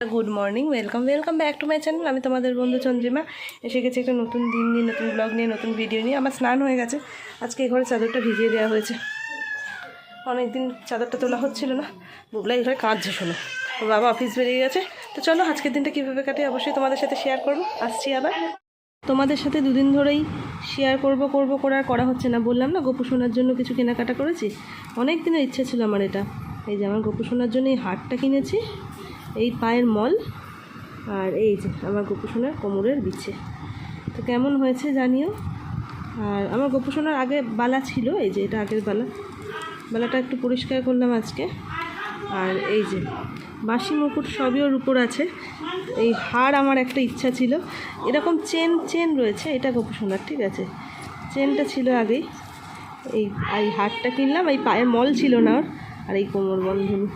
Good morning welcome welcome back to my channel আমি তোমাদের বন্ধু চন্দ্রিমা। এসে গেছি একটা নতুন দিন নিয়ে, নতুন ব্লগ নিয়ে, নতুন ভিডিও নিয়ে। আমার স্নান হয়ে গেছে। আজকে ঘরে চাদরটা ভিজিয়ে দেওয়া হয়েছে। অনেকদিন চাদরটা তোলা হচ্ছিল না। বুবলা ঘরে কাঁদছে শোনো ওর বাবা অফিস বেরিয়ে গেছে। তো চলো, আজকের দিনটা কীভাবে কাটে অবশ্যই তোমাদের সাথে শেয়ার করব। আসছি আবার। তোমাদের সাথে দুদিন ধরেই শেয়ার করব করব, করে আর করা হচ্ছে না। বললাম না, গোপু সোনার জন্য কিছু কেনাকাটা করেছি? অনেক দিনের ইচ্ছে ছিল আমার এটা। এই যে আমার গোপু সোনার জন্য এই হারটা কিনেছি। এই পায়ের মল আর এই যে আমার গোপু সোনার কোমরের বিছে তো কেমন হয়েছে জানিও? আর আমার গোপু সোনার আগে বালা ছিল, এই যে এটা আগের বালা। বালাটা একটু পরিষ্কার করলাম আজকে। আর এই যে বাসি মুকুট সবই ওর উপর আছে। এই হার আমার একটা ইচ্ছা ছিল। এরকম চেন চেন রয়েছে, এটা গোপু সোনার ঠিক আছে? চেনটা ছিল আগেই। এই এই হারটা কিনলাম, এই পায়ের মল ছিল না ওর, আর এই কোমর বন্ধনী।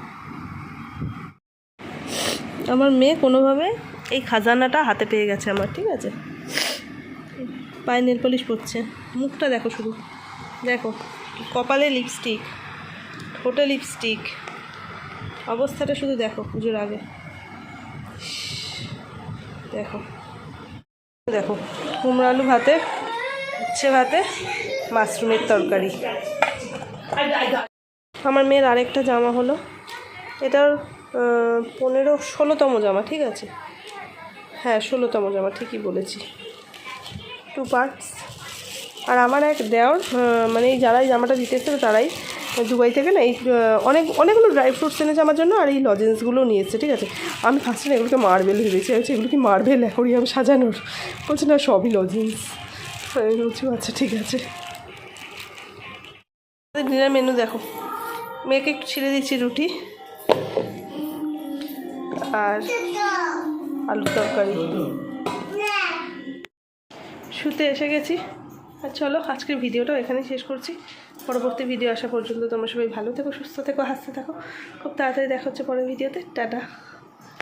আমার মেয়ে কোনোভাবে এই খাজানাটা হাতে পেয়ে গেছে আমার, ঠিক আছে? পায়ে নেল পলিশ পড়ছে মুখটা দেখো শুধু। দেখো, কপালে লিপস্টিক ঠোঁটে লিপস্টিক অবস্থাটা শুধু দেখো পুজোর আগে। দেখো। দেখো, কুমড়ো আলু ভাতে, উচ্ছে ভাতে, মাশরুমের তরকারি। আমার মেয়ের আরেকটা জামা হলো। এটার পনেরো ষোলোতম জামা ঠিক আছে? হ্যাঁ ষোলোতম জামা ঠিকই বলেছি। টু পার্টস আর আমার এক দেওয়ার মানে এই যারাই জামাটা দিতে এসেছিল তারাই দুবাই থেকে না এই অনেক অনেকগুলো ড্রাই ফ্রুটস এনেছে আমার জন্য আর এই লজেন্সগুলো নিয়েছে ঠিক আছে? আমি ফার্স্টে না এগুলোকে মার্বেল ভেবেছি বলছি, এগুলো কি মার্বেল অ্যাকোরিয়াম সাজানোর। বলছে না সবই লজেন্স বলছি আচ্ছা ঠিক আছে। ডিনার মেনু দেখো। মেয়েকে একটু ছিঁড়ে দিচ্ছি রুটি। আর আলুর তরকারি। শুতে এসে গেছি। আর চলো, আজকের ভিডিওটাও এখানে শেষ করছি। পরবর্তী ভিডিও আসা পর্যন্ত তোমরা সবাই ভালো থেকো, সুস্থ থেকো, হাসতে থাকো। খুব তাড়াতাড়ি দেখা হচ্ছে পরের ভিডিওতে। টাটা।